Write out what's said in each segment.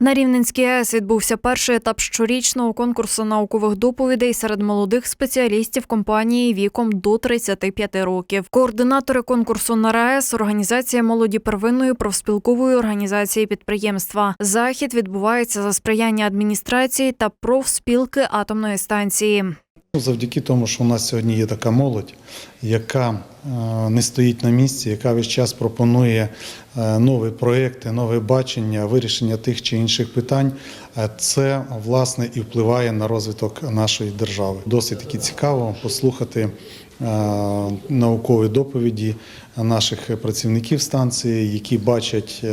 На Рівненській АЕС відбувся перший етап щорічного конкурсу наукових доповідей серед молодих спеціалістів компанії віком до 35 років. Координатори конкурсу на РаЕС – організація молоді первинної профспілкової організації підприємства. Захід відбувається за сприяння адміністрації та профспілки атомної станції. Ну, Завдяки тому, що у нас сьогодні є така молодь, яка е, не стоїть на місці, яка весь час пропонує е, нові проекти, нове бачення, вирішення тих чи інших питань, е, це власне і впливає на розвиток нашої держави. Досить таки цікаво послухати наукові доповіді наших працівників станції, які бачать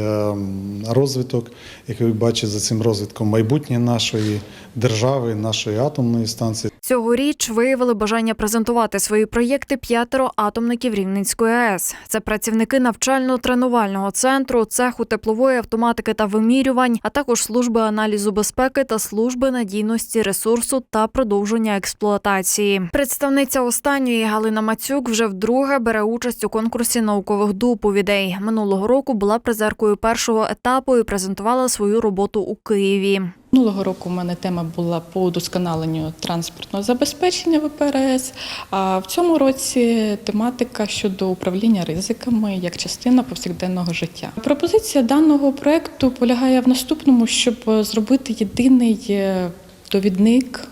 розвиток, які бачать за цим розвитком майбутнє нашої держави, нашої атомної станції. Цьогоріч виявили бажання презентувати свої проєкти п'ятеро атомників Рівненської АЕС. Це працівники навчально-тренувального центру, цеху теплової автоматики та вимірювань, а також служби аналізу безпеки та служби надійності ресурсу та продовження експлуатації. Представниця останньої Галина Мацюк вже вдруге бере участь у конкурсі наукових доповідей. Минулого року була призеркою першого етапу і презентувала свою роботу у Києві. Минулого року у мене тема була по удосконаленню транспортного забезпечення ВПРС. А в цьому році тематика щодо управління ризиками як частина повсякденного життя. Пропозиція даного проекту полягає в наступному, щоб зробити єдиний е, довідник.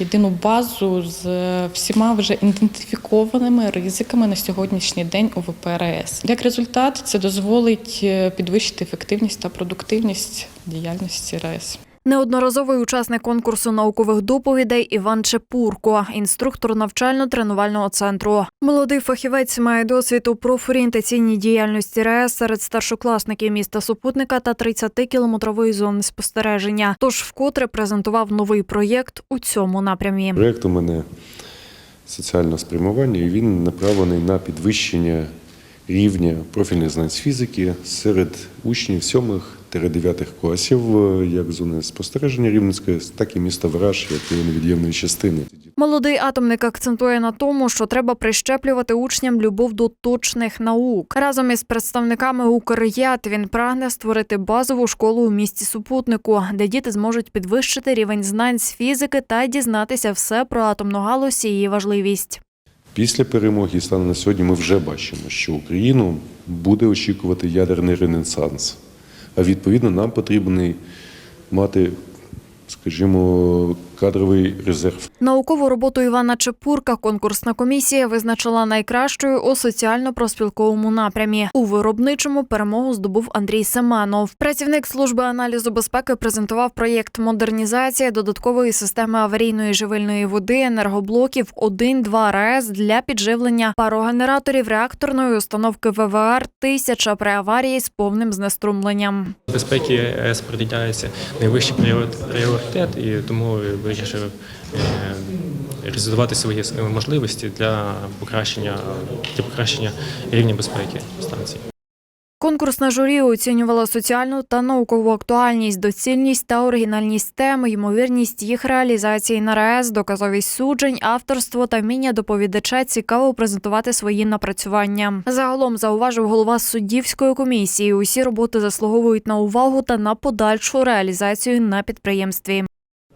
Єдину базу з всіма вже ідентифікованими ризиками на сьогоднішній день у ВПРС. Як результат, це дозволить е, підвищити ефективність та продуктивність діяльності РАЕС. Неодноразовий учасник конкурсу наукових доповідей Іван Чепурко, інструктор навчально-тренувального центру. Молодий фахівець має досвід у профорієнтаційній діяльності РЕС серед старшокласників міста супутника та 30-кілометрової зони спостереження. Тож вкотре презентував новий проєкт у цьому напрямі. Проєкт у мене соціального спрямування, і він направлений на підвищення рівня профільних знань з фізики серед учнів 7-9 класів, е, як зони спостереження Рівненської, так і міста Враж, як його невід'ємної частини. Молодий атомник акцентує на тому, що треба прищеплювати учням любов до точних наук. Разом із представниками Укрят він прагне створити базову школу у місті супутнику, де діти зможуть підвищити рівень знань з фізики та дізнатися все про атомну галузь і її важливість. Після перемоги станом на сьогодні ми вже бачимо, що Україну буде очікувати ядерний ренесанс. А відповідно нам потрібно мати, скажімо, кадровий резерв. Наукову роботу Івана Чепурка конкурсна комісія визначила найкращою у соціально-проспілковому напрямі. У виробничому перемогу здобув Андрій Семенов. Працівник служби аналізу безпеки презентував проєкт модернізація додаткової системи аварійної живильної води енергоблоків 1-2 РАЕС для підживлення парогенераторів реакторної установки ВВР «1000» при аварії з повним знеструмленням. безпеки ЕС приділяється найвищий пріорит- пріоритет, і тому вирішив е, реалізувати свої можливості для покращення для покращення рівня безпеки станції. Конкурсна журі оцінювала соціальну та наукову актуальність, доцільність та оригінальність тем, ймовірність їх реалізації на РАЕС, доказовість суджень, авторство та вміння доповідача цікаво презентувати свої напрацювання. Загалом зауважив голова суддівської комісії. Усі роботи заслуговують на увагу та на подальшу реалізацію на підприємстві.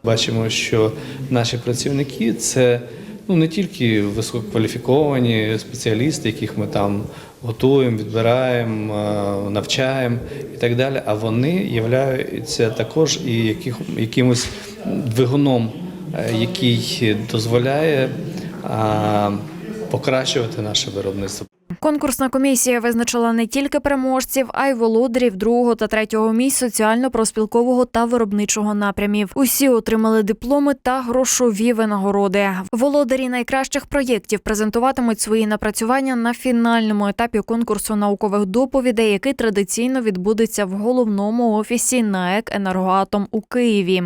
Бачимо, що наші працівники це ну не тільки висококваліфіковані спеціалісти, яких ми там готуємо, відбираємо, е, навчаємо і так далі. А вони являються також і якимось двигуном, е, який дозволяє е, покращувати наше виробництво. Конкурсна комісія визначила не тільки переможців, а й володарів другого та третього місць соціально-проспілкового та виробничого напрямів. Усі отримали дипломи та грошові винагороди. Володарі найкращих проєктів презентуватимуть свої напрацювання на фінальному етапі конкурсу наукових доповідей, який традиційно відбудеться в головному офісі НАЕК «Енергоатом» у Києві.